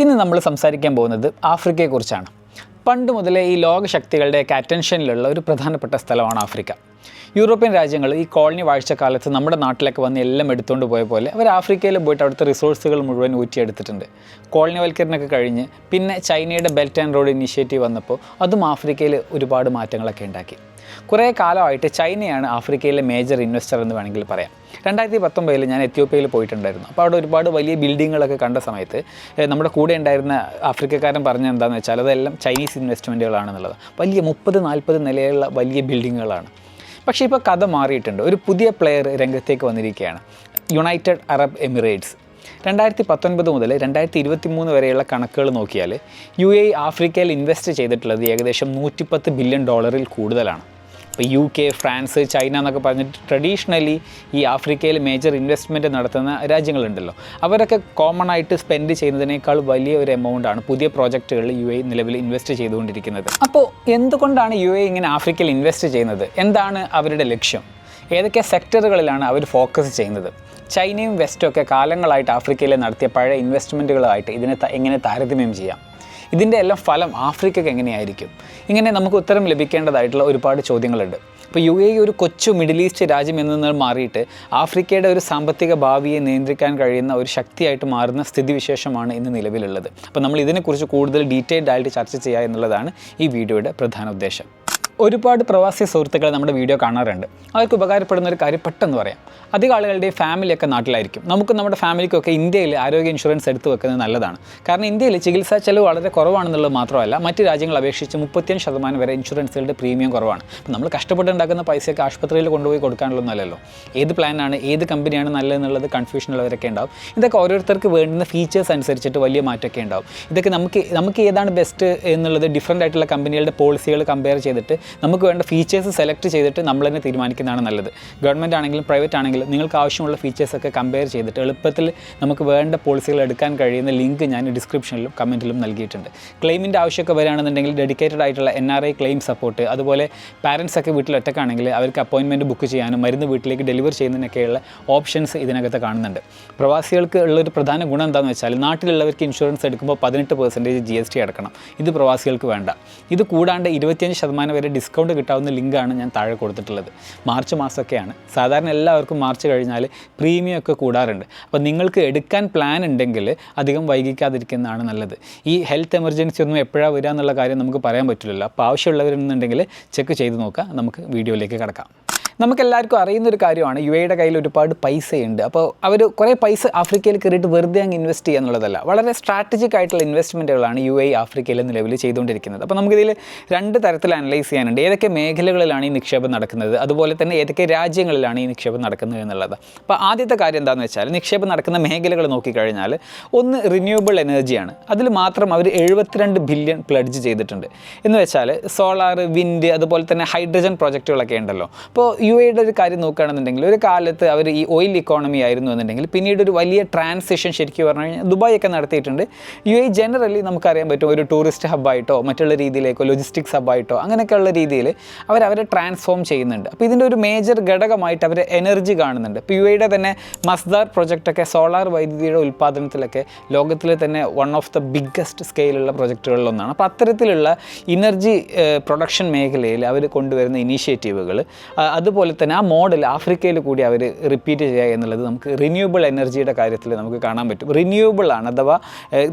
ഇന്ന് നമ്മൾ സംസാരിക്കാൻ പോകുന്നത് ആഫ്രിക്കയെക്കുറിച്ചാണ്. പണ്ട് മുതലേ ഈ ലോകശക്തികളുടെയൊക്കെ അറ്റൻഷനിലുള്ള ഒരു പ്രധാനപ്പെട്ട സ്ഥലമാണ് ആഫ്രിക്ക. യൂറോപ്യൻ രാജ്യങ്ങൾ ഈ കോളനി വാഴ്ചക്കാലത്ത് നമ്മുടെ നാട്ടിലൊക്കെ വന്ന് എല്ലാം എടുത്തുകൊണ്ട് പോയ പോലെ അവർ ആഫ്രിക്കയിൽ പോയിട്ട് അവിടുത്തെ റിസോഴ്സുകൾ മുഴുവൻ ഊറ്റിയെടുത്തിട്ടുണ്ട്. കോളനിവൽക്കരണമൊക്കെ കഴിഞ്ഞ് പിന്നെ ചൈനയുടെ ബെൽറ്റ് ആൻഡ് റോഡ് ഇനിഷ്യേറ്റീവ് വന്നപ്പോൾ അതും ആഫ്രിക്കയിൽ ഒരുപാട് മാറ്റങ്ങളൊക്കെ ഉണ്ടാക്കി. കുറേ കാലമായിട്ട് ചൈനയാണ് ആഫ്രിക്കയിലെ മേജർ ഇൻവെസ്റ്റർ എന്ന് വേണമെങ്കിൽ പറയാം. രണ്ടായിരത്തി പത്തൊമ്പതിൽ ഞാൻ എത്യോപ്യയിൽ പോയിട്ടുണ്ടായിരുന്നു. അപ്പോൾ അവിടെ ഒരുപാട് വലിയ ബിൽഡിങ്ങുകളൊക്കെ കണ്ട സമയത്ത് നമ്മുടെ കൂടെ ഉണ്ടായിരുന്ന ആഫ്രിക്കക്കാരൻ പറഞ്ഞ എന്താണെന്ന് വെച്ചാൽ അതെല്ലാം ചൈനീസ് ഇൻവെസ്റ്റ്മെന്റുകളാണെന്നുള്ളത് വലിയ മുപ്പത് നാൽപ്പത് നിലയുള്ള വലിയ ബിൽഡിങ്ങുകളാണ് പക്ഷേ ഇപ്പോൾ കഥ മാറിയിട്ടുണ്ട്. ഒരു പുതിയ പ്ലെയർ രംഗത്തേക്ക് വന്നിരിക്കുകയാണ്. യുണൈറ്റഡ് അറബ് എമിറേറ്റ്സ് രണ്ടായിരത്തി പത്തൊൻപത് മുതൽ രണ്ടായിരത്തി ഇരുപത്തി മൂന്ന് വരെയുള്ള കണക്കുകൾ നോക്കിയാൽ യു എ ആഫ്രിക്കയിൽ ഇൻവെസ്റ്റ് ചെയ്തിട്ടുള്ളത് ഏകദേശം നൂറ്റിപ്പത്ത് ബില്യൺ ഡോളറിൽ കൂടുതലാണ്. ഇപ്പോൾ യു കെ ഫ്രാൻസ് ചൈന എന്നൊക്കെ പറഞ്ഞിട്ട് ട്രഡീഷണലി ഈ ആഫ്രിക്കയിൽ മേജർ ഇൻവെസ്റ്റ്മെന്റ് നടത്തുന്ന രാജ്യങ്ങളുണ്ടല്ലോ. അവരൊക്കെ കോമൺ ആയിട്ട് സ്പെൻഡ് ചെയ്യുന്നതിനേക്കാൾ വലിയ ഒരു എമൗണ്ട് ആണ് പുതിയ പ്രോജക്റ്റുകളിൽ യു എ നിലവിൽ ഇൻവെസ്റ്റ് ചെയ്തുകൊണ്ടിരിക്കുന്നത്. അപ്പോൾ എന്തുകൊണ്ടാണ് യു എ ഇങ്ങനെ ആഫ്രിക്കയിൽ ഇൻവെസ്റ്റ് ചെയ്യുന്നത്? എന്താണ് അവരുടെ ലക്ഷ്യം? ഏതൊക്കെ സെക്ടറുകളിലാണ് അവർ ഫോക്കസ് ചെയ്യുന്നത്? ചൈനയും വെസ്റ്റും ഒക്കെ കാലങ്ങളായിട്ട് ആഫ്രിക്കയിൽ നടത്തിയ പഴയ ഇൻവെസ്റ്റ്മെന്റുകളായിട്ട് ഇതിനെ എങ്ങനെ താരതമ്യം ചെയ്യാം. ഇതിന്റെ എല്ലാം ഫലം ആഫ്രിക്കയ്ക്ക് എങ്ങനെയായിരിക്കും? ഇങ്ങനെ നമുക്ക് ഉത്തരം ലഭിക്കേണ്ടതായിട്ടുള്ള ഒരുപാട് ചോദ്യങ്ങളുണ്ട്. ഇപ്പോൾ യു എ ഒരു കൊച്ചു മിഡിൽ ഈസ്റ്റ് രാജ്യം എന്നതിൽ മാറിയിട്ട് ആഫ്രിക്കയുടെ ഒരു സാമ്പത്തിക ഭാവിയെ നിയന്ത്രിക്കാൻ കഴിയുന്ന ഒരു ശക്തിയായിട്ട് മാറുന്ന സ്ഥിതിവിശേഷമാണ് ഇന്ന് നിലവിലുള്ളത്. അപ്പോൾ നമ്മൾ ഇതിനെക്കുറിച്ച് കൂടുതൽ ഡീറ്റെയിൽഡ് ആയിട്ട് ചർച്ച ചെയ്യുക എന്നുള്ളതാണ് ഈ വീഡിയോയുടെ പ്രധാന ഉദ്ദേശം. ഒരുപാട് പ്രവാസി സുഹൃത്തുക്കൾ നമ്മുടെ വീഡിയോ കാണാറുണ്ട്. അവർക്ക് ഉപകാരപ്പെടുന്ന ഒരു കാര്യം പെട്ടെന്ന് പറയാം. അധികം ആളുകളുടെ ഫാമിലിയൊക്കെ നാട്ടിലായിരിക്കും. നമുക്ക് നമ്മുടെ ഫാമിലിക്കൊക്കെ ഇന്ത്യയിൽ ആരോഗ്യ ഇൻഷുറൻസ് എടുത്തു വെക്കുന്നത് നല്ലതാണ്. കാരണം ഇന്ത്യയിൽ ചികിത്സാ ചെലവ് വളരെ കുറവാണെന്നുള്ളത് മാത്രമല്ല മറ്റ് രാജ്യങ്ങളെ അപേക്ഷിച്ച് മുപ്പത്തിയഞ്ച് ശതമാനം വരെ ഇൻഷുറൻസുകളുടെ പ്രീമിയം കുറവാണ്. അപ്പോൾ നമ്മൾ കഷ്ടപ്പെട്ടുണ്ടാക്കുന്ന പൈസയൊക്കെ ആശുപത്രിയിൽ കൊണ്ടുപോയി കൊടുക്കാനുള്ളതൊന്നുമല്ലല്ലോ ഏത് പ്ലാനാണ് ഏത് കമ്പനിയാണ് നല്ലതെന്നുള്ളത് കൺഫ്യൂഷൻ ഉള്ളവരൊക്കെ ഉണ്ടാവും. ഇതൊക്കെ ഓരോരുത്തർക്ക് വേണ്ടുന്ന ഫീച്ചേഴ്സ് അനുസരിച്ചിട്ട് വലിയ മാറ്റമൊക്കെ ഉണ്ടാവും. ഇതൊക്കെ നമുക്ക് നമുക്ക് ഏതാണ് ബെസ്റ്റ് എന്നുള്ളത് ഡിഫറെന്റ് ആയിട്ടുള്ള കമ്പനികളുടെ പോളിസികൾ കമ്പയർ ചെയ്തിട്ട് നമുക്ക് വേണ്ട ഫീച്ചേഴ്സ് സെലക്ട് ചെയ്തിട്ട് നമ്മൾ തന്നെ തീരുമാനിക്കുന്നതാണ് നല്ലത്. ഗവൺമെന്റ് ആണെങ്കിലും പ്രൈവറ്റ് ആണെങ്കിലും നിങ്ങൾക്ക് ആവശ്യമുള്ള ഫീച്ചേഴ്സൊക്കെ കമ്പയർ ചെയ്തിട്ട് എളുപ്പത്തിൽ നമുക്ക് വേണ്ട പോളിസികൾ എടുക്കാൻ കഴിയുന്ന ലിങ്ക് ഞാൻ ഡിസ്ക്രിപ്ഷനിലും കമന്റിലും നൽകിയിട്ടുണ്ട്. ക്ലെയിമിന്റെ ആവശ്യമൊക്കെ വരികയാണെന്നുണ്ടെങ്കിൽ ഡെഡിക്കേറ്റഡ് ആയിട്ടുള്ള N R I claim support അതുപോലെ പാരൻസ് ഒക്കെ വീട്ടിൽ ഒറ്റക്കാണെങ്കിൽ അവർക്ക് അപ്പോയിൻമെന്റ് ബുക്ക് ചെയ്യാനും മരുന്ന് വീട്ടിലേക്ക് ഡെലിവർ ചെയ്യുന്നതിനൊക്കെയുള്ള ഓപ്ഷൻസ് ഇതിനകത്ത് കാണുന്നുണ്ട്. പ്രവാസികൾക്ക് ഉള്ളൊരു പ്രധാന ഗുണം എന്താണെന്ന് വെച്ചാൽ നാട്ടിലുള്ളവർക്ക് ഇൻഷുറൻസ് എടുക്കുമ്പോൾ പതിനെട്ട് പെർസെന്റേജ് ജി എസ് ടി അടക്കണം. ഇത് പ്രവാസികൾക്ക് വേണ്ട. ഇത് കൂടാണ്ട് ഇരുപത്തിയഞ്ച് ശതമാനം വരെ ഡിസ്കൗണ്ട് കിട്ടാവുന്ന ലിങ്കാണ് ഞാൻ താഴെ കൊടുത്തിട്ടുള്ളത്. മാർച്ച് മാസമൊക്കെയാണ്. സാധാരണ എല്ലാവർക്കും മാർച്ച് കഴിഞ്ഞാൽ പ്രീമിയം ഒക്കെ കൂടാറുണ്ട്. അപ്പോൾ നിങ്ങൾക്ക് എടുക്കാൻ പ്ലാൻ ഉണ്ടെങ്കിൽ അധികം വൈകിക്കാതിരിക്കുന്നതാണ് നല്ലത്. ഈ ഹെൽത്ത് എമർജൻസി ഒന്നും എപ്പോഴാണ് വരിക എന്നുള്ള കാര്യം നമുക്ക് പറയാൻ പറ്റില്ലല്ലോ. അപ്പോൾ ആവശ്യമുള്ളവരെന്നുണ്ടെങ്കിൽ ചെക്ക് ചെയ്ത് നോക്കാം നമുക്ക് വീഡിയോയിലേക്ക് കിടക്കാം. നമുക്കെല്ലാവർക്കും അറിയുന്ന ഒരു കാര്യമാണ് യു എയുടെ കയ്യിൽ ഒരുപാട് പൈസയുണ്ട്. അപ്പോൾ അവർ കുറേ പൈസ ആഫ്രിക്കയിൽ കയറിയിട്ട് വെറുതെ അങ്ങ് ഇൻവെസ്റ്റ് ചെയ്യുക എന്നുള്ളതല്ല. വളരെ സ്ട്രാറ്റജിക് ആയിട്ടുള്ള ഇൻവെസ്റ്റ്മെന്റുകളാണ് യു എ ആഫ്രിക്കയിൽ നിലവിൽ ചെയ്തുകൊണ്ടിരിക്കുന്നത്. അപ്പോൾ നമുക്കിതിൽ രണ്ട് തരത്തിൽ അനലൈസ് ചെയ്യാനുണ്ട്. ഏതൊക്കെ മേഖലകളിലാണ് ഈ നിക്ഷേപം നടക്കുന്നത്? അതുപോലെ തന്നെ ഏതൊക്കെ രാജ്യങ്ങളിലാണ് ഈ നിക്ഷേപം നടക്കുന്നത് എന്നുള്ളത്. അപ്പോൾ ആദ്യത്തെ കാര്യം എന്താണെന്ന് വെച്ചാൽ നിക്ഷേപം നടക്കുന്ന മേഖലകൾ നോക്കിക്കഴിഞ്ഞാൽ ഒന്ന് റിന്യൂവബിൾ എനർജിയാണ് അതിൽ മാത്രം അവർ എഴുപത്തിരണ്ട് ബില്യൺ പ്ലഡ്ജ് ചെയ്തിട്ടുണ്ട്. എന്ന് വെച്ചാൽ സോളാർ വിൻഡ് അതുപോലെ തന്നെ ഹൈഡ്രജൻ പ്രോജക്റ്റുകളൊക്കെ ഉണ്ടല്ലോ. അപ്പോൾ യു എയുടെ ഒരു കാര്യം നോക്കുകയാണെന്നുണ്ടെങ്കിൽ ഒരു കാലത്ത് അവർ ഈ ഓയിൽ ഇക്കോണമി ആയിരുന്നു എന്നുണ്ടെങ്കിൽ പിന്നീട് ഒരു വലിയ ട്രാൻസിഷൻ ശരിക്കും പറഞ്ഞു കഴിഞ്ഞാൽ ദുബായ് ഒക്കെ നടത്തിയിട്ടുണ്ട്. യു എ ജനറലി നമുക്കറിയാൻ പറ്റും ഒരു ടൂറിസ്റ്റ് ഹബ്ബായിട്ടോ മറ്റുള്ള രീതിയിലേക്കോ ലോജിസ്റ്റിക്സ് ഹബ്ബായിട്ടോ അങ്ങനെയൊക്കെയുള്ള രീതിയിൽ അവർ അവരെ ട്രാൻസ്ഫോം ചെയ്യുന്നുണ്ട്. അപ്പോൾ ഇതിന്റെ ഒരു മേജർ ഘടകമായിട്ട് അവർ എനർജി കാണുന്നുണ്ട്. ഇപ്പോൾ യു എയുടെ തന്നെ മസ്ദാർ പ്രൊജക്റ്റൊക്കെ സോളാർ വൈദ്യുതിയുടെ ഉൽപ്പാദനത്തിലൊക്കെ ലോകത്തിലെ തന്നെ വൺ ഓഫ് ദ ബിഗ്ഗസ്റ്റ് സ്കെയിലുള്ള പ്രൊജക്റ്റുകളിലൊന്നാണ് അപ്പോൾ അത്തരത്തിലുള്ള എനർജി പ്രൊഡക്ഷൻ മേഖലയിൽ അവർ കൊണ്ടുവരുന്ന ഇനീഷ്യേറ്റീവുകൾ അതുപോലെ തന്നെ ആ മോഡൽ ആഫ്രിക്കയിൽ കൂടി അവർ റിപ്പീറ്റ് ചെയ്യുക എന്നുള്ളത് നമുക്ക് റിന്യൂവബിൾ എനർജിയുടെ കാര്യത്തിൽ നമുക്ക് കാണാൻ പറ്റും. റിന്യൂവബിൾ ആണ് അഥവാ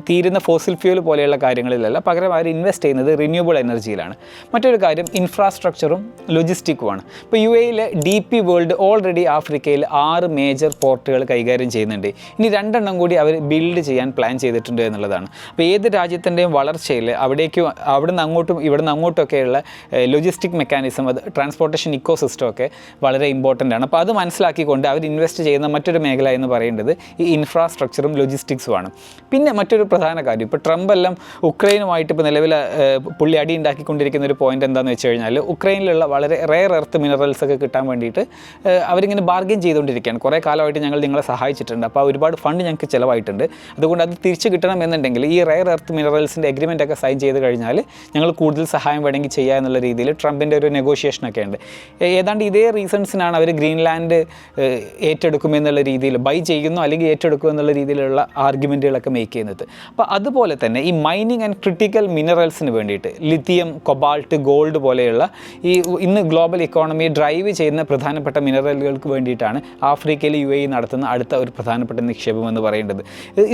തീരുന്ന ഫോസിൽ ഫ്യൂൽ പോലെയുള്ള കാര്യങ്ങളിലല്ല. പകരം അവർ ഇൻവെസ്റ്റ് ചെയ്യുന്നത് റിന്യൂവബിൾ എനർജിയിലാണ് മറ്റൊരു കാര്യം ഇൻഫ്രാസ്ട്രക്ചറും ലോജിസ്റ്റിക്കുമാണ് ഇപ്പോൾ യു എയിലെ ഡി പി വേൾഡ് ഓൾറെഡി ആഫ്രിക്കയിൽ ആറ് മേജർ പോർട്ടുകൾ കൈകാര്യം ചെയ്യുന്നുണ്ട്. ഇനി രണ്ടെണ്ണം കൂടി അവർ ബിൽഡ് ചെയ്യാൻ പ്ലാൻ ചെയ്തിട്ടുണ്ട് എന്നുള്ളതാണ്. അപ്പോൾ ഏത് രാജ്യത്തിന്റെയും വളർച്ചയിൽ അവിടേക്ക് അവിടെ നിന്ന് അങ്ങോട്ടും ഇവിടെ നിന്ന് അങ്ങോട്ടൊക്കെയുള്ള ലോജിസ്റ്റിക് മെക്കാനിസം അത് ട്രാൻസ്പോർട്ടേഷൻ ഇക്കോ ഒക്കെ വളരെ ഇമ്പോർട്ടന്റ് ആണ്. അപ്പോൾ അത് മനസ്സിലാക്കിക്കൊണ്ട് അവർ ഇൻവെസ്റ്റ് ചെയ്യുന്ന മറ്റൊരു മേഖല എന്ന് പറയേണ്ടത് ഈ ഇൻഫ്രാസ്ട്രക്ചറും ലോജിസ്റ്റിക്സുമാണ് പിന്നെ മറ്റൊരു പ്രധാന കാര്യം. ഇപ്പോൾ ട്രംപ് എല്ലാം ഉക്രൈനുമായിട്ട് ഇപ്പോൾ നിലവിൽ പുള്ളി അടി ഉണ്ടാക്കിക്കൊണ്ടിരിക്കുന്ന ഒരു പോയിന്റ് എന്താണെന്ന് വെച്ച് കഴിഞ്ഞാൽ ഉക്രൈനിലുള്ള വളരെ റെയർ എർത്ത് മിനറൽസ് ഒക്കെ കിട്ടാൻ വേണ്ടിയിട്ട് അവരിങ്ങനെ ബാർഗെയിൻ ചെയ്തുകൊണ്ടിരിക്കുകയാണ്. കുറേ കാലമായിട്ട് ഞങ്ങൾ നിങ്ങളെ സഹായിച്ചിട്ടുണ്ട്. അപ്പോൾ ഒരുപാട് ഫണ്ട് ഞങ്ങൾക്ക് ചിലവായിട്ടുണ്ട്. അതുകൊണ്ട് അത് തിരിച്ചു കിട്ടണം എന്നുണ്ടെങ്കിൽ ഈ റെയർ എർത്ത് മിനറൽസിന്റെ എഗ്രിമെന്റ് ഒക്കെ സൈൻ ചെയ്ത് കഴിഞ്ഞാൽ ഞങ്ങൾ കൂടുതൽ സഹായം വേണമെങ്കിൽ ചെയ്യുക എന്നുള്ള രീതിയിൽ ട്രംപിന്റെ ഒരു നെഗോഷിയേഷൻ ഒക്കെ ഉണ്ട്. ഏതാണ്ട് ഇതേ ഇതേ റീസൺസിനാണ് അവർ ഗ്രീൻലാൻഡ് ഏറ്റെടുക്കുമെന്നുള്ള രീതിയിൽ ബൈ ചെയ്യുന്നു അല്ലെങ്കിൽ ഏറ്റെടുക്കും എന്നുള്ള രീതിയിലുള്ള ആർഗ്യുമെന്റുകളൊക്കെ മേക്ക് ചെയ്യുന്നത്. അപ്പോൾ അതുപോലെ തന്നെ ഈ മൈനിങ് ആൻഡ് ക്രിട്ടിക്കൽ മിനറൽസിന് വേണ്ടിയിട്ട് ലിത്തിയം കൊബാൾട്ട് ഗോൾഡ് പോലെയുള്ള ഈ ഇന്ന് ഗ്ലോബൽ ഇക്കോണമിയെ ഡ്രൈവ് ചെയ്യുന്ന പ്രധാനപ്പെട്ട മിനറലുകൾക്ക് വേണ്ടിയിട്ടാണ് ആഫ്രിക്കയിൽ യു എ നടത്തുന്ന അടുത്ത ഒരു പ്രധാനപ്പെട്ട നിക്ഷേപം എന്ന് പറയേണ്ടത്.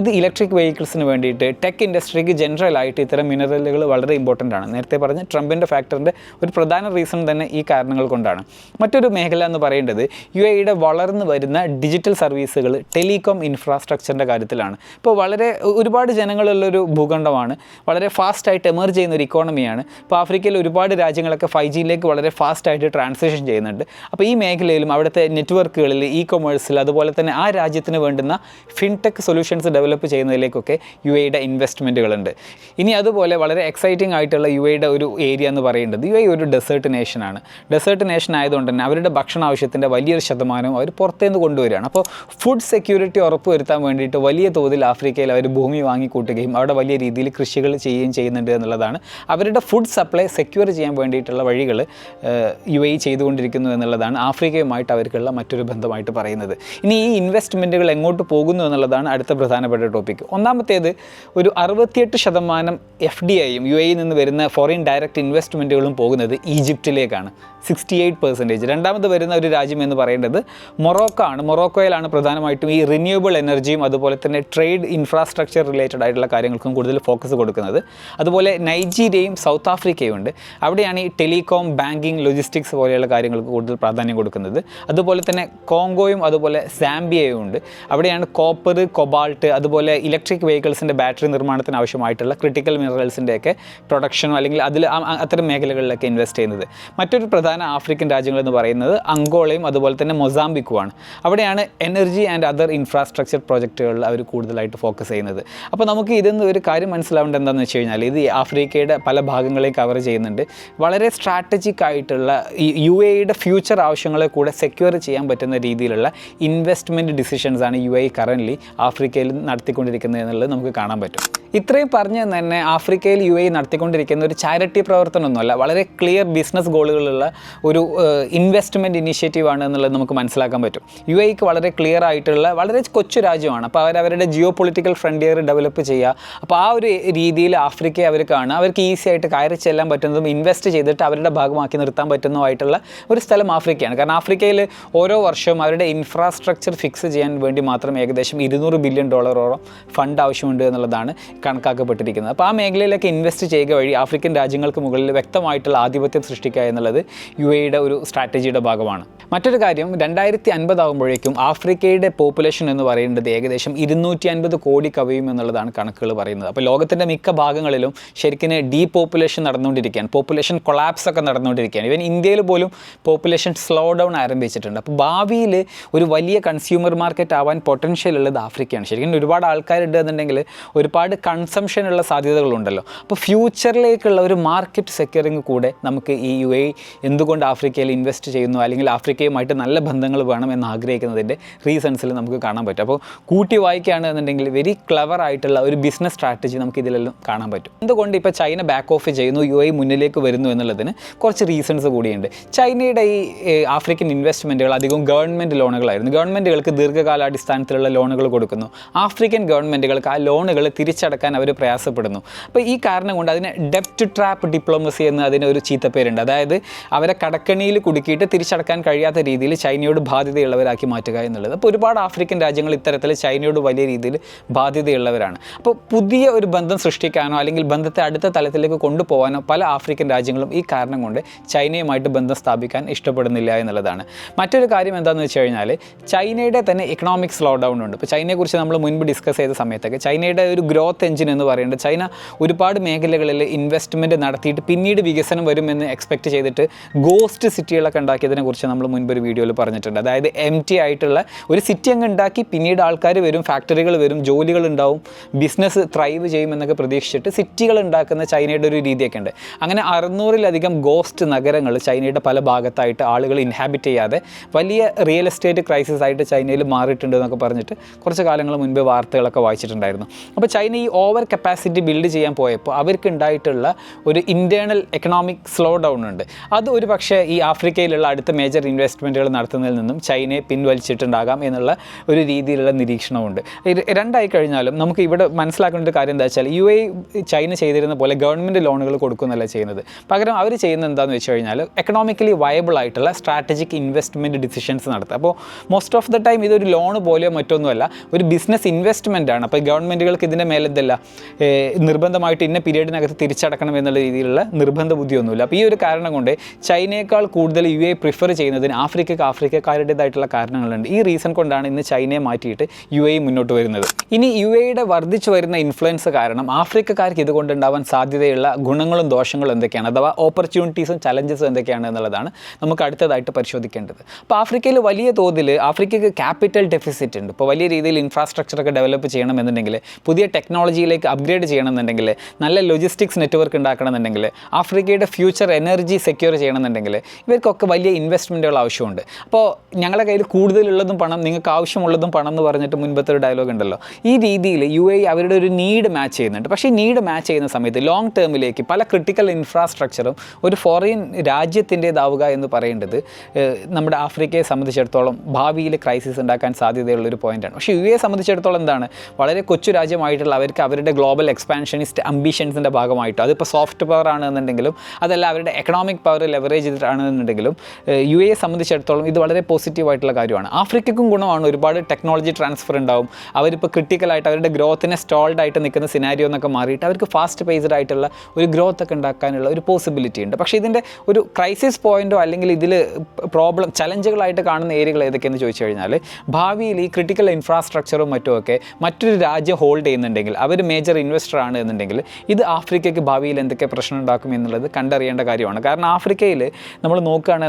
ഇത് ഇലക്ട്രിക് വെഹിക്കിൾസിന് വേണ്ടിയിട്ട് ടെക് ഇൻഡസ്ട്രിക്ക് ജനറൽ ആയിട്ട് ഇത്തരം മിനറലുകൾ വളരെ ഇമ്പോർട്ടന്റ് ആണ്. നേരത്തെ പറഞ്ഞ ട്രംപിന്റെ ഫാക്ടറിന്റെ ഒരു പ്രധാന റീസൺ തന്നെ ഈ കാരണങ്ങൾ കൊണ്ടാണ്. മറ്റൊരു മേഖല എന്ന് പറയേണ്ടത് യു എയുടെ വളർന്നു വരുന്ന ഡിജിറ്റൽ സർവീസുകൾ ടെലികോം ഇൻഫ്രാസ്ട്രക്ചറിന്റെ കാര്യത്തിലാണ്. ഇപ്പോൾ വളരെ ഒരുപാട് ജനങ്ങളുള്ളൊരു ഭൂഖണ്ഡമാണ്. വളരെ ഫാസ്റ്റായിട്ട് എമർജ് ചെയ്യുന്ന ഒരു ഇക്കോണമിയാണ് ഇപ്പോൾ ആഫ്രിക്കയിൽ ഒരുപാട് രാജ്യങ്ങളൊക്കെ ഫൈവ് ജിയിലേക്ക് വളരെ ഫാസ്റ്റായിട്ട് ട്രാൻസ്ലേഷൻ ചെയ്യുന്നുണ്ട്. അപ്പോൾ ഈ മേഖലയിലും അവിടുത്തെ നെറ്റ്വർക്കുകളിൽ ഇ കൊമേഴ്സിൽ അതുപോലെ തന്നെ ആ രാജ്യത്തിന് വേണ്ടുന്ന ഫിൻടെക് സൊല്യൂഷൻസ് ഡെവലപ്പ് ചെയ്യുന്നതിലേക്കൊക്കെ യു എയുടെ ഇൻവെസ്റ്റ്മെന്റുകളുണ്ട് ഇനി അതുപോലെ വളരെ എക്സൈറ്റിംഗ് ആയിട്ടുള്ള യു എയുടെ ഒരു ഏരിയ എന്ന് പറയുന്നത് യു എ ഒരു ഡെസേർട്ട് നേഷനാണ് ഡെസേർട്ട് നേഷൻ ആയതുകൊണ്ട് തന്നെ അവരുടെ ഭക്ഷണ ആവശ്യത്തിന്റെ വലിയൊരു ശതമാനവും അവർ പുറത്തുനിന്ന് കൊണ്ടുവരികയാണ്. അപ്പോൾ ഫുഡ് സെക്യൂരിറ്റി ഉറപ്പുവരുത്താൻ വേണ്ടിയിട്ട് വലിയ തോതിൽ ആഫ്രിക്കയിൽ അവർ ഭൂമി വാങ്ങിക്കൂട്ടുകയും അവിടെ വലിയ രീതിയിൽ കൃഷികൾ ചെയ്യുകയും ചെയ്യുന്നുണ്ട് എന്നുള്ളതാണ്. അവരുടെ ഫുഡ് സപ്ലൈ സെക്യൂർ ചെയ്യാൻ വേണ്ടിയിട്ടുള്ള വഴികൾ യു എ ചെയ്തുകൊണ്ടിരിക്കുന്നു എന്നുള്ളതാണ് ആഫ്രിക്കയുമായിട്ട് അവർക്കുള്ള മറ്റൊരു ബന്ധമായിട്ട് പറയുന്നത്. ഇനി ഈ ഇൻവെസ്റ്റ്മെന്റുകൾ എങ്ങോട്ട് പോകുന്നു എന്നുള്ളതാണ് അടുത്ത പ്രധാനപ്പെട്ട ടോപ്പിക് ഒന്നാമത്തേത് ഒരു അറുപത്തിയെട്ട് ശതമാനം എഫ് ഡി ഐയും യു എയിൽ നിന്ന് വരുന്ന ഫോറിൻ ഡയറക്റ്റ് ഇൻവെസ്റ്റ്മെന്റുകളും പോകുന്നത് ഈജിപ്റ്റിലേക്കാണ് സിക്സ്റ്റി എയ്റ്റ് പെർസെന്റേജ് രണ്ടാമത് വരുന്ന ഒരു രാജ്യം എന്ന് പറയേണ്ടത് മൊറോക്കോ ആണ് മൊറോക്കോയിലാണ് പ്രധാനമായിട്ടും ഈ റിന്യൂവബിൾ എനർജിയും അതുപോലെ തന്നെ ട്രേഡ് ഇൻഫ്രാസ്ട്രക്ചർ റിലേറ്റഡ് ആയിട്ടുള്ള കാര്യങ്ങൾക്കും കൂടുതൽ ഫോക്കസ് കൊടുക്കുന്നത്. അതുപോലെ നൈജീരിയയും സൗത്ത് ആഫ്രിക്കയും ഉണ്ട്. അവിടെയാണ് ഈ ടെലികോം ബാങ്കിങ് ലോജിസ്റ്റിക്സ് പോലെയുള്ള കാര്യങ്ങൾക്ക് കൂടുതൽ പ്രാധാന്യം കൊടുക്കുന്നത്. അതുപോലെ തന്നെ കോങ്കോയും അതുപോലെ സാംബിയയും ഉണ്ട്. അവിടെയാണ് കോപ്പർ കൊബാൾട്ട് അതുപോലെ ഇലക്ട്രിക് വെഹിക്കിൾസിന്റെ ബാറ്ററി നിർമ്മാണത്തിന് ആവശ്യമായിട്ടുള്ള ക്രിട്ടിക്കൽ മിനറൽസിന്റെയൊക്കെ പ്രൊഡക്ഷനോ അല്ലെങ്കിൽ അതിൽ അത്തരം മേഖലകളിലൊക്കെ ഇൻവെസ്റ്റ് ചെയ്യുന്നത്. മറ്റൊരു പ്രധാന ആഫ്രിക്കൻ രാജ്യങ്ങൾ എന്ന് പറയുന്നത് അങ്കോളയും അതുപോലെ തന്നെ മൊസാംബിക്കുമാണ്. അവിടെയാണ് എനർജി ആൻഡ് അതർ ഇൻഫ്രാസ്ട്രക്ചർ പ്രോജക്റ്റുകളിൽ അവർ കൂടുതലായിട്ട് ഫോക്കസ് ചെയ്യുന്നത്. അപ്പോൾ നമുക്ക് ഇതെന്ന് ഒരു കാര്യം മനസ്സിലാവേണ്ടത് എന്താണെന്ന് വെച്ച് കഴിഞ്ഞാൽ ഇത് ആഫ്രിക്കയുടെ പല ഭാഗങ്ങളെയും കവർ ചെയ്യുന്നുണ്ട്. വളരെ സ്ട്രാറ്റജിക് ആയിട്ടുള്ള ഈ യു എയുടെ ഫ്യൂച്ചർ ആവശ്യങ്ങളെ കൂടെ സെക്യൂർ ചെയ്യാൻ പറ്റുന്ന രീതിയിലുള്ള ഇൻവെസ്റ്റ്മെന്റ് ഡിസിഷൻസ് ആണ് യു എ കറന്റ്ലി ആഫ്രിക്കയിൽ നടത്തിക്കൊണ്ടിരിക്കുന്നത് എന്നുള്ളത് നമുക്ക് കാണാൻ പറ്റും. ഇത്രയും പറഞ്ഞ് തന്നെ ആഫ്രിക്കയിൽ യു എ നടത്തിക്കൊണ്ടിരിക്കുന്ന ഒരു ചാരിറ്റി പ്രവർത്തനമൊന്നുമല്ല വളരെ ക്ലിയർ ബിസിനസ് ഗോളുകളുള്ള ഒരു ഇൻവെസ്റ്റ്മെന്റ് ഇനീഷ്യേറ്റീവ് ആണ് എന്നുള്ളത് നമുക്ക് മനസ്സിലാക്കാൻ പറ്റും. യു എക്ക് വളരെ ക്ലിയർ ആയിട്ടുള്ള വളരെ കൊച്ചു രാജ്യമാണ്. അപ്പോൾ അവർ അവരുടെ ജിയോ പൊളിറ്റിക്കൽ ഫ്രണ്ടിയർ ഡെവലപ്പ് ചെയ്യുക. അപ്പോൾ ആ ഒരു രീതിയിൽ ആഫ്രിക്കയെ അവർ കാണുക. അവർക്ക് ഈസി ആയിട്ട് കയറി ചെല്ലാൻ പറ്റുന്നതും ഇൻവെസ്റ്റ് ചെയ്തിട്ട് അവരുടെ ഭാഗമാക്കി നിർത്താൻ പറ്റുന്നതുമായിട്ടുള്ള ഒരു സ്ഥലം ആഫ്രിക്കയാണ്. കാരണം ആഫ്രിക്കയിൽ ഓരോ വർഷവും അവരുടെ ഇൻഫ്രാസ്ട്രക്ചർ ഫിക്സ് ചെയ്യാൻ വേണ്ടി മാത്രം ഏകദേശം ഇരുന്നൂറ് ബില്യൺ ഡോളറോളം ഫണ്ട് ആവശ്യമുണ്ട് എന്നുള്ളതാണ് കണക്കാക്കപ്പെട്ടിരിക്കുന്നത്. അപ്പോൾ ആ മേഖലയിലൊക്കെ ഇൻവെസ്റ്റ് ചെയ്യുക വഴി ആഫ്രിക്കൻ രാജ്യങ്ങൾക്ക് മുകളിൽ വ്യക്തമായിട്ടുള്ള ആധിപത്യം സൃഷ്ടിക്കുക എന്നുള്ളത് യു എയുടെ ഒരു സ്ട്രാറ്റജിയുടെ ഭാഗമാണ്. മറ്റൊരു കാര്യം രണ്ടായിരത്തി അൻപതാകുമ്പോഴേക്കും ആഫ്രിക്കയുടെ പോപ്പുലേഷൻ എന്ന് പറയുന്നത് ഏകദേശം ഇരുന്നൂറ്റി അൻപത് കോടി കവിയും എന്നുള്ളതാണ് കണക്കുകൾ പറയുന്നത്. അപ്പോൾ ലോകത്തിന്റെ മിക്ക ഭാഗങ്ങളിലും ശരിക്കും ഡീ പോപ്പുലേഷൻ നടന്നുകൊണ്ടിരിക്കുകയാണ്. പോപ്പുലേഷൻ കൊളാപ്സ് ഒക്കെ നടന്നുകൊണ്ടിരിക്കുകയാണ്. ഇവൻ ഇന്ത്യയിൽ പോലും പോപ്പുലേഷൻ സ്ലോ ഡൗൺ ആരംഭിച്ചിട്ടുണ്ട്. അപ്പോൾ ഭാവിയിൽ ഒരു വലിയ കൺസ്യൂമർ മാർക്കറ്റ് ആവാൻ പൊട്ടൻഷ്യൽ ഉള്ളത് ആഫ്രിക്കയാണ്. ശരിക്കും ഒരുപാട് ആൾക്കാരുണ്ട് എന്നുണ്ടെങ്കിൽ ഒരുപാട് കൺസംഷൻ ഉള്ള സാധ്യതകളുണ്ടല്ലോ. അപ്പോൾ ഫ്യൂച്ചറിലേക്കുള്ള ഒരു മാർക്കറ്റ് സെക്യൂറിങ് കൂടെ നമുക്ക് ഈ യു എ എന്തുകൊണ്ട് ആഫ്രിക്കയിൽ ഇൻവെസ്റ്റ് ചെയ്യുന്നു അല്ലെങ്കിൽ ആഫ്രിക്കയുമായിട്ട് നല്ല ബന്ധങ്ങൾ വേണം എന്ന് ആഗ്രഹിക്കുന്നതിന്റെ റീസൺസിൽ നമുക്ക് കാണാൻ പറ്റും. അപ്പോൾ കൂട്ടി വായിക്കുകയാണ് എന്നുണ്ടെങ്കിൽ വെരി ക്ലവർ ആയിട്ടുള്ള ഒരു ബിസിനസ് സ്ട്രാറ്റജി നമുക്ക് ഇതിലെല്ലാം കാണാൻ പറ്റും. എന്തുകൊണ്ട് ഇപ്പോൾ ചൈന ബാക്ക് ഓഫ് ചെയ്യുന്നു യു എ മുന്നിലേക്ക് വരുന്നു എന്നുള്ളതിന് കുറച്ച് റീസൺസ് കൂടിയുണ്ട്. ചൈനയുടെ ഈ ആഫ്രിക്കൻ ഇൻവെസ്റ്റ്മെന്റുകൾ അധികം ഗവൺമെന്റ് ലോണുകളായിരുന്നു ഗവൺമെന്റുകൾക്ക് ദീർഘകാലാടിസ്ഥാനത്തിലുള്ള ലോണുകൾ കൊടുക്കുന്നു. ആഫ്രിക്കൻ ഗവൺമെന്റുകൾക്ക് ആ ലോണുകൾ തിരിച്ചടക്കാൻ അവർ പ്രയാസപ്പെടുന്നു. അപ്പോൾ ഈ കാരണം കൊണ്ട് അതിന് ഡെപ്റ്റ് ട്രാപ്പ് ഡിപ്ലോമസി എന്ന് അതിനൊരു ചീത്തപ്പേരുണ്ട്. അതായത് അവരെ കടക്കണിയിൽ കുടുക്കിയിട്ട് തിരിച്ചടക്കാൻ കഴിയാത്ത രീതിയിൽ ചൈനയോട് ബാധ്യതയുള്ളവരാക്കി മാറ്റുക എന്നുള്ളത്. അപ്പോൾ ഒരുപാട് ആഫ്രിക്കൻ രാജ്യങ്ങൾ ഇത്തരത്തിൽ ചൈനയോട് വലിയ രീതിയിൽ ബാധ്യതയുള്ളവരാണ്. അപ്പോൾ പുതിയ ഒരു ബന്ധം സൃഷ്ടിക്കാനോ അല്ലെങ്കിൽ ബന്ധത്തെ അടുത്ത തലത്തിലേക്ക് കൊണ്ടുപോകാനോ പല ആഫ്രിക്കൻ രാജ്യങ്ങളും ഈ കാരണം കൊണ്ട് ചൈനയുമായിട്ട് ബന്ധം സ്ഥാപിക്കാൻ ഇഷ്ടപ്പെടുന്നില്ല എന്നുള്ളതാണ്. മറ്റൊരു കാര്യം എന്താണെന്ന് വെച്ച് കഴിഞ്ഞാൽ ചൈനയുടെ തന്നെ ഇക്കണോമിക് സ്ലോ ഡൗൺ ഉണ്ട്. ഇപ്പോൾ ചൈനയെക്കുറിച്ച് നമ്മൾ മുൻപ് ഡിസ്കസ് ചെയ്ത സമയത്തൊക്കെ ചൈനയുടെ ഒരു ഗ്രോത്ത് എഞ്ചിൻ എന്ന് പറയുന്നത് ചൈന ഒരുപാട് മേഖലകളിൽ ഇൻവെസ്റ്റ്മെന്റ് നടത്തിയിട്ട് പിന്നീട് വികസനം വരുമെന്ന് എക്സ്പെക്റ്റ് ചെയ്തിട്ട് ഗോസ്റ്റ് സിറ്റികളൊക്കെ ഉണ്ടാക്കിയതിനെ കുറിച്ച് നമ്മൾ മുൻപ് ഒരു വീഡിയോയിൽ പറഞ്ഞിട്ടുണ്ട്. അതായത് എം ടി ആയിട്ടുള്ള ഒരു സിറ്റി അങ്ങ് ഉണ്ടാക്കി പിന്നീട് ആൾക്കാർ വരും ഫാക്ടറികൾ വരും ജോലികൾ ഉണ്ടാവും ബിസിനസ് ത്രൈവ് ചെയ്യുമെന്നൊക്കെ പ്രതീക്ഷിച്ചിട്ട് സിറ്റികൾ ഉണ്ടാക്കുന്ന ചൈനയുടെ ഒരു രീതിയൊക്കെ ഉണ്ട്. അങ്ങനെ അറുന്നൂറിലധികം ഗോസ്റ്റ് നഗരങ്ങൾ ചൈനയുടെ പല ഭാഗത്തായിട്ട് ആളുകൾ ഇൻഹാബിറ്റ് ചെയ്യാതെ വലിയ റിയൽ എസ്റ്റേറ്റ് ക്രൈസിസ് ആയിട്ട് ചൈനയിൽ മാറിയിട്ടുണ്ട് എന്നൊക്കെ പറഞ്ഞിട്ട് കുറച്ച് കാലങ്ങൾ മുൻപ് വാർത്തകളൊക്കെ വായിച്ചിട്ടുണ്ടായിരുന്നു. അപ്പോൾ ചൈന ഈ ഓവർ കപ്പാസിറ്റി ബിൽഡ് ചെയ്യാൻ പോയപ്പോൾ അവർക്ക് ഉണ്ടായിട്ടുള്ള ഒരു ഇന്റേർണൽ എക്കണോമിക് സ്ലോ ഡൗൺ ഉണ്ട്. അത് ഒരു പക്ഷേ ഈ ആഫ്രിക്കയിൽ ആഫ്രിക്കയിലുള്ള അടുത്ത മേജർ ഇൻവെസ്റ്റ്മെന്റുകൾ നടത്തുന്നതിൽ നിന്നും ചൈനയെ പിൻവലിച്ചിട്ടുണ്ടാകാം എന്നുള്ള ഒരു രീതിയിലുള്ള നിരീക്ഷണമുണ്ട്. രണ്ടായി കഴിഞ്ഞാലും നമുക്ക് ഇവിടെ മനസ്സിലാക്കേണ്ട ഒരു കാര്യം എന്താ വെച്ചാൽ യു എ ചൈന ചെയ്തിരുന്ന പോലെ ഗവൺമെന്റ് ലോണുകൾ കൊടുക്കുന്നല്ല ചെയ്യുന്നത്. പകരം അവർ ചെയ്യുന്നത് എന്താണെന്ന് വെച്ച് കഴിഞ്ഞാൽ എക്കണോമിക്കലി വയബിൾ ആയിട്ടുള്ള സ്ട്രാറ്റജിക് ഇൻവെസ്റ്റ്മെന്റ് ഡിസിഷൻസ് നടത്തുക. അപ്പോൾ മോസ്റ്റ് ഓഫ് ദ ടൈം ഇതൊരു ലോൺ പോലെയോ മറ്റൊന്നുമല്ല ഒരു ബിസിനസ് ഇൻവെസ്റ്റ്മെന്റ് ആണ്. അപ്പോൾ ഗവൺമെന്റുകൾക്ക് ഇതിന്റെ മേലെ എന്തല്ല ഏഹ് നിർബന്ധമായിട്ട് ഇന്ന പീരീഡിനകത്ത് തിരിച്ചടക്കണം എന്നുള്ള രീതിയിലുള്ള നിർബന്ധ ബുദ്ധിയൊന്നുമില്ല. അപ്പോൾ ഈ ഒരു കാരണം കൊണ്ട് ചൈനയേക്കാൾ കൂടുതൽ യു എ പ്രിഫർ ചെയ്യുന്നതിന് ആഫ്രിക്കക്ക് ആഫ്രിക്കക്കാരുടേതായിട്ടുള്ള കാരണങ്ങളുണ്ട്. ഈ റീസൺ കൊണ്ടാണ് ഇന്ന് ചൈനയെ മാറ്റിയിട്ട് യു എ മുന്നോട്ട് വരുന്നത്. ഇനി യു എയുടെ വർദ്ധിച്ചു വരുന്ന ഇൻഫ്ലുവൻസ് കാരണം ആഫ്രിക്കക്കാർക്ക് ഇതുകൊണ്ടുണ്ടാവാൻ സാധ്യതയുള്ള ഗുണങ്ങളും ദോഷങ്ങളും എന്തൊക്കെയാണ്? അഥവാ ഓപ്പർച്യൂണിറ്റീസും ചലഞ്ചസും എന്തൊക്കെയാണ് എന്നുള്ളതാണ് നമുക്ക് അടുത്തതായിട്ട് പരിശോധിക്കേണ്ടത്. അപ്പോൾ ആഫ്രിക്കയിൽ വലിയ തോതിൽ ആഫ്രിക്കയ്ക്ക് ക്യാപിറ്റൽ ഡെഫിസിറ്റ് ഉണ്ട്. ഇപ്പോൾ വലിയ രീതിയിൽ ഇൻഫ്രാസ്ട്രക്ചറൊക്കെ ഡെവലപ്പ് ചെയ്യണമെന്നുണ്ടെങ്കിൽ പുതിയ ടെക്നോളജിയിലേക്ക് അപ്ഗ്രേഡ് ചെയ്യണമെന്നുണ്ടെങ്കിൽ നല്ല ലോജിസ്റ്റിക്സ് നെറ്റ്വർക്ക് ഉണ്ടാക്കണമെന്നുണ്ടെങ്കിൽ ആഫ്രിക്കയുടെ ഫ്യൂച്ചർ എനർജി സെക്യൂർ ചെയ്യണമെന്നുണ്ടെങ്കിൽ ഇവർക്കൊക്കെ വലിയ ഇൻവെസ്റ്റ്മെന്റുകൾ ആവശ്യമുണ്ട്. അപ്പോൾ ഞങ്ങളുടെ കയ്യിൽ കൂടുതലുള്ളതും പണം നിങ്ങൾക്ക് ആവശ്യമുള്ളതും പണം എന്ന് പറഞ്ഞിട്ട് മുൻപത്തെ ഒരു ഡയലോഗ് ഉണ്ടല്ലോ. ഈ രീതിയിൽ യു എ അവരുടെ ഒരു നീഡ് മാച്ച് ചെയ്യുന്നുണ്ട്. പക്ഷേ ഈ നീഡ് മാച്ച് ചെയ്യുന്ന സമയത്ത് ലോങ് ടേമിലേക്ക് പല ക്രിട്ടിക്കൽ ഇൻഫ്രാസ്ട്രക്ചറും ഒരു ഫോറിൻ രാജ്യത്തിന്റേതാവുക എന്ന് പറയേണ്ടത് നമ്മുടെ ആഫ്രിക്കയെ സംബന്ധിച്ചിടത്തോളം ഭാവിയിൽ ക്രൈസിസ് ഉണ്ടാക്കാൻ സാധ്യതയുള്ള ഒരു പോയിന്റാണ് പക്ഷേ യു എ സംബന്ധിച്ചിടത്തോളം എന്താണ്? വളരെ കൊച്ചു രാജ്യമായിട്ടുള്ള അവർക്ക് അവരുടെ ഗ്ലോബൽ എക്സ്പാൻഷനിസ്റ്റ് അംബിഷൻസിന്റെ ഭാഗമായിട്ടോ അതിപ്പോൾ സോഫ്റ്റ് പവർ ആണെന്നുണ്ടെങ്കിലും അതല്ല അവരുടെ എക്കണോമിക് പവർ ലെവറേജ് ചെയ്തിട്ടാണെന്നുണ്ടെങ്കിലും യു എയെ സംബന്ധിച്ചിടത്തോളം ഇത് വളരെ പോസിറ്റീവ് ആയിട്ടുള്ള കാര്യമാണ്. ആഫ്രിക്കയ്ക്കും ഗുണമാണ് ഒരുപാട് ടെക്നോളജി ട്രാൻസ്ഫർ ഉണ്ടാവും. അവരിപ്പോൾ ക്രിട്ടിക്കലായിട്ട് അവരുടെ ഗ്രോത്തിനെ സ്റ്റോൾഡ് ആയിട്ട് നിൽക്കുന്ന സിനാരിയോ എന്നൊക്കെ മാറിയിട്ട് അവർക്ക് ഫാസ്റ്റ് പേസ്ഡ് ആയിട്ടുള്ള ഒരു ഗ്രോത്ത് ഒക്കെ ഉണ്ടാക്കാനുള്ള ഒരു പോസിബിലിറ്റി ഉണ്ട്. പക്ഷേ ഇതിന്റെ ഒരു ക്രൈസിസ് പോയിന്റോ അല്ലെങ്കിൽ ഇതിൽ പ്രോബ്ലം ചലഞ്ചുകളായിട്ട് കാണുന്ന ഏരിയകൾ ഏതൊക്കെയെന്ന് ചോദിച്ചു കഴിഞ്ഞാൽ ഭാവിയിൽ ഈ ക്രിട്ടിക്കൽ ഇൻഫ്രാസ്ട്രക്ചറും മറ്റുമൊക്കെ മറ്റൊരു രാജ്യം ഹോൾഡ് ചെയ്യുന്നുണ്ടെങ്കിൽ അവർ മേജർ ഇൻവെസ്റ്റർ ആണ് എന്നുണ്ടെങ്കിൽ ഇത് ആഫ്രിക്കയ്ക്ക് ഭാവിയിൽ എന്തൊക്കെ പ്രശ്നം ഉണ്ടാക്കും എന്നുള്ളത് കണ്ടറിയേണ്ട കാര്യമാണ്. കാരണം ആഫ്രിക്കയിൽ നമ്മൾ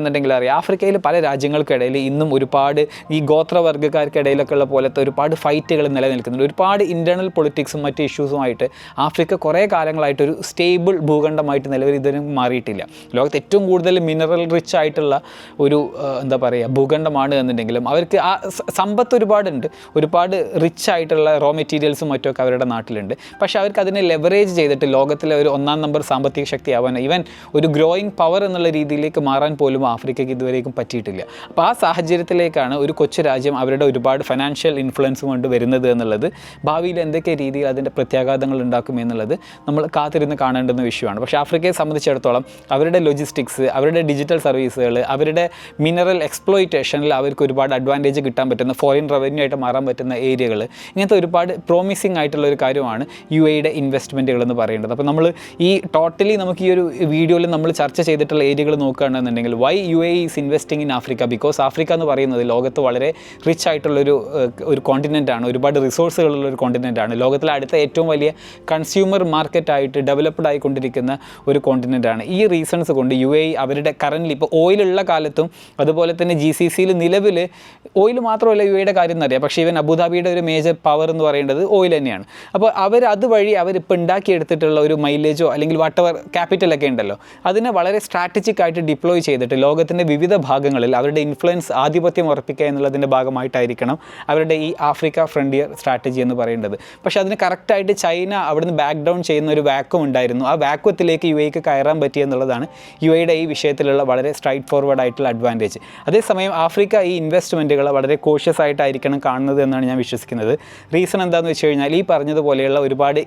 നോക്കുകയാണെന്നുണ്ടെങ്കിൽ അറിയാം. ആഫ്രിക്കയിൽ പല രാജ്യങ്ങൾക്കിടയിൽ ഇന്നും ഒരുപാട് ഈ ഗോത്രവർഗക്കാർക്കിടയിലൊക്കെ ഉള്ള പോലത്തെ ഒരുപാട് ഫൈറ്റുകൾ നിലനിൽക്കുന്നുണ്ട്. ഒരുപാട് ഇന്റേർണൽ പൊളിറ്റിക്സും മറ്റ് ഇഷ്യൂസുമായിട്ട് ആഫ്രിക്ക കുറേ കാലങ്ങളായിട്ട് ഒരു സ്റ്റേബിൾ ഭൂഖണ്ഡമായിട്ട് നിലവിൽ ഇതിനും മാറിയിട്ടില്ല. ലോകത്ത് ഏറ്റവും കൂടുതൽ മിനറൽ റിച്ച് ആയിട്ടുള്ള ഒരു എന്താ പറയുക ഭൂഖണ്ഡമാണ് എന്നുണ്ടെങ്കിലും അവർക്ക് ആ സമ്പത്ത് ഒരുപാടുണ്ട്. ഒരുപാട് റിച്ച് ആയിട്ടുള്ള റോ മെറ്റീരിയൽസും മറ്റുമൊക്കെ അവരുടെ നാട്ടിലുണ്ട്. പക്ഷേ അവർക്ക് അതിനെ ലെവറേജ് ചെയ്തിട്ട് ലോകത്തിലെ ഒരു ഒന്നാം നമ്പർ സാമ്പത്തിക ശക്തിയാവാൻ ഈവൻ ഒരു ഗ്രോയിങ് പവർ എന്നുള്ള രീതിയിലേക്ക് മാറാൻ പോലും ആഫ്രിക്കയ്ക്ക് ഇതുവരേക്കും പറ്റിയിട്ടില്ല. അപ്പോൾ ആ സാഹചര്യത്തിലേക്കാണ് ഒരു കൊച്ചു രാജ്യം അവരുടെ ഒരുപാട് ഫിനാൻഷ്യൽ ഇൻഫ്ലുവൻസ് കൊണ്ട് വരുന്നത് എന്നുള്ളത്. ഭാവിയിൽ എന്തൊക്കെ രീതിയിൽ അതിന്റെ പ്രത്യാഘാതങ്ങൾ ഉണ്ടാക്കും എന്നുള്ളത് നമ്മൾ കാത്തിരുന്ന് കാണേണ്ടുന്ന വിഷയമാണ്. പക്ഷേ ആഫ്രിക്കയെ സംബന്ധിച്ചിടത്തോളം അവരുടെ ലോജിസ്റ്റിക്സ് അവരുടെ ഡിജിറ്റൽ സർവീസുകൾ അവരുടെ മിനറൽ എക്സ്പ്ലോയിറ്റേഷനിൽ അവർക്ക് ഒരുപാട് അഡ്വാന്റേജ് കിട്ടാൻ പറ്റുന്ന ഫോറിൻ റവന്യൂ ആയിട്ട് മാറാൻ പറ്റുന്ന ഏരിയകൾ ഇങ്ങനത്തെ ഒരുപാട് പ്രോമിസിങ് ആയിട്ടുള്ള ഒരു കാര്യമാണ് യു എയുടെ ഇൻവെസ്റ്റ്മെന്റുകൾ എന്ന് പറയുന്നത് അപ്പോൾ നമ്മൾ ഈ ടോട്ടലി നമുക്ക് ഈ ഒരു വീഡിയോയിൽ നമ്മൾ ചർച്ച ചെയ്തിട്ടുള്ള ഏരിയകൾ നോക്കുകയാണെന്നുണ്ടെങ്കിൽ why U A is investing in Africa because Africa എന്ന് പറയുന്നത് ലോകത്ത് വളരെ റിച്ച് ആയിട്ടുള്ളൊരു ഒരു ഒരു കോണ്ടിനെന്റ് ആണ്. ഒരുപാട് റിസോഴ്സുകളുള്ള ഒരു കോണ്ടിനെന്റ് ആണ്. ലോകത്തിലെ അടുത്ത ഏറ്റവും വലിയ കൺസ്യൂമർ മാർക്കറ്റായിട്ട് ഡെവലപ്ഡ് ആയിക്കൊണ്ടിരിക്കുന്ന ഒരു കോണ്ടിനെന്റ് ആണ്. ഈ റീസൺസ് കൊണ്ട് യു എ അവരുടെ കറന്റ് ഇപ്പോൾ ഓയിലുള്ള കാലത്തും അതുപോലെ തന്നെ ജി സി സിയിൽ നിലവിൽ ഓയിൽ മാത്രമല്ല യു എയുടെ കാര്യം എന്നറിയാം. പക്ഷേ ഇവൻ അബുദാബിയുടെ ഒരു മേജർ പവർ എന്ന് പറയുന്നത് ഓയിൽ തന്നെയാണ്. അപ്പോൾ അവർ അതുവഴി അവരിപ്പോൾ ഉണ്ടാക്കിയെടുത്തിട്ടുള്ള ഒരു മൈലേജോ അല്ലെങ്കിൽ വാട്ടവർ ക്യാപിറ്റലൊക്കെ ഉണ്ടല്ലോ അതിനെ വളരെ സ്ട്രാറ്റജിക് ആയിട്ട് ഡിപ്ലോയ് ചെയ്തിട്ട് ലോകത്തിന്റെ വിവിധ ഭാഗങ്ങളിൽ അവരുടെ ഇൻഫ്ലുവൻസ് ആധിപത്യം ഉറപ്പിക്കുക എന്നുള്ളതിന്റെ ഭാഗമായിട്ടായിരിക്കണം അവരുടെ ഈ ആഫ്രിക്ക ഫ്രണ്ടിയർ സ്ട്രാറ്റജി എന്ന് പറയേണ്ടത്. പക്ഷേ അതിന് കറക്റ്റായിട്ട് ചൈന അവിടുന്ന് ബാക്ക് ഡൗൺ ചെയ്യുന്ന ഒരു വാക്വം ഉണ്ടായിരുന്നു. ആ വാക്വത്തിലേക്ക് യു എക്ക് കയറാൻ പറ്റി എന്നുള്ളതാണ് യു എയുടെ ഈ വിഷയത്തിലുള്ള വളരെ സ്ട്രൈറ്റ് ഫോർവേഡ് ആയിട്ടുള്ള അഡ്വാന്റേജ് അതേസമയം ആഫ്രിക്ക ഈ ഇൻവെസ്റ്റ്മെന്റുകൾ വളരെ കോഷ്യസ് ആയിട്ടായിരിക്കണം കാണുന്നത് എന്നാണ് ഞാൻ വിശ്വസിക്കുന്നത്. റീസൺ എന്താണെന്ന് വെച്ച് കഴിഞ്ഞാൽ ഈ പറഞ്ഞതുപോലെയുള്ള ഒരുപാട്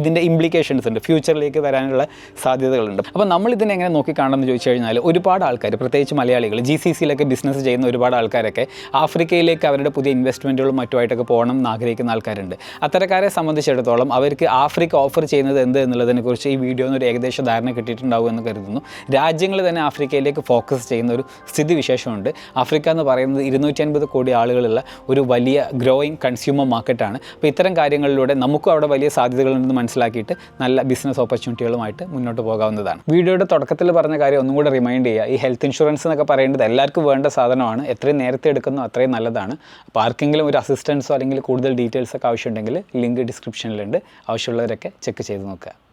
ഇതിന്റെ ഇംപ്ലിക്കേഷൻസ് ഉണ്ട്. ഫ്യൂച്ചറിലേക്ക് വരാനുള്ള സാധ്യതകളുണ്ട്. അപ്പോൾ നമ്മൾ ഇതിനെ എങ്ങനെ നോക്കി ചോദിച്ചു കഴിഞ്ഞാൽ ഒരുപാട് പ്രത്യേകിച്ച് മലയാളികൾ ജി സി സിയിലൊക്കെ ബിസിനസ് ചെയ്യുന്ന ഒരുപാട് ആൾക്കാരൊക്കെ ആഫ്രിക്കയിലേക്ക് അവരുടെ പുതിയ ഇൻവെസ്റ്റ്മെന്റുകളും മറ്റുമായിട്ടൊക്കെ പോകണം എന്ന് ആഗ്രഹിക്കുന്ന ആൾക്കാരുണ്ട്. അത്തരക്കാരെ സംബന്ധിച്ചിടത്തോളം അവർക്ക് ആഫ്രിക്ക ഓഫർ ചെയ്യുന്നത് എന്ത് എന്നുള്ളതിനെക്കുറിച്ച് ഈ വീഡിയോന്ന് ഒരു ഏകദേശ ധാരണ കിട്ടിയിട്ടുണ്ടാവും എന്ന് കരുതുന്നു. രാജ്യങ്ങൾ തന്നെ ആഫ്രിക്കയിലേക്ക് ഫോക്കസ് ചെയ്യുന്ന ഒരു സ്ഥിതി വിശേഷമുണ്ട് ആഫ്രിക്ക എന്ന് പറയുന്നത് ഇരുന്നൂറ്റി അൻപത് കോടി ആളുകളുള്ള ഒരു വലിയ ഗ്രോയിങ് കൺസ്യൂമർ മാർക്കറ്റാണ് അപ്പോൾ ഇത്തരം കാര്യങ്ങളിലൂടെ നമുക്കും അവിടെ വലിയ സാധ്യതകളുണ്ടെന്ന് മനസ്സിലാക്കിയിട്ട് നല്ല ബിസിനസ് ഓപ്പർച്യൂണിറ്റികളുമായിട്ട് മുന്നോട്ട് പോകാവുന്നതാണ്. വീഡിയോയുടെ തുടക്കത്തിൽ പറഞ്ഞ കാര്യം ഒന്നും കൂടെ റിമൈൻഡ് ചെയ്യുക. ഈ ഹെൽത്ത് ഇൻഷുറൻസ് എന്നൊക്കെ പറയേണ്ടത് എല്ലാവർക്കും വേണ്ട സാധനമാണ്. എത്രയും നേരത്തെ എടുക്കുന്നോ അത്രയും നല്ലതാണ്. അപ്പോൾ ആർക്കെങ്കിലും ഒരു അസിസ്റ്റൻസോ അല്ലെങ്കിൽ കൂടുതൽ ഡീറ്റെയിൽസൊക്കെ ആവശ്യമുണ്ടെങ്കിൽ ലിങ്ക് ഡിസ്ക്രിപ്ഷനിലുണ്ട് ആവശ്യമുള്ളവരൊക്കെ ചെക്ക് ചെയ്ത് നോക്കുക.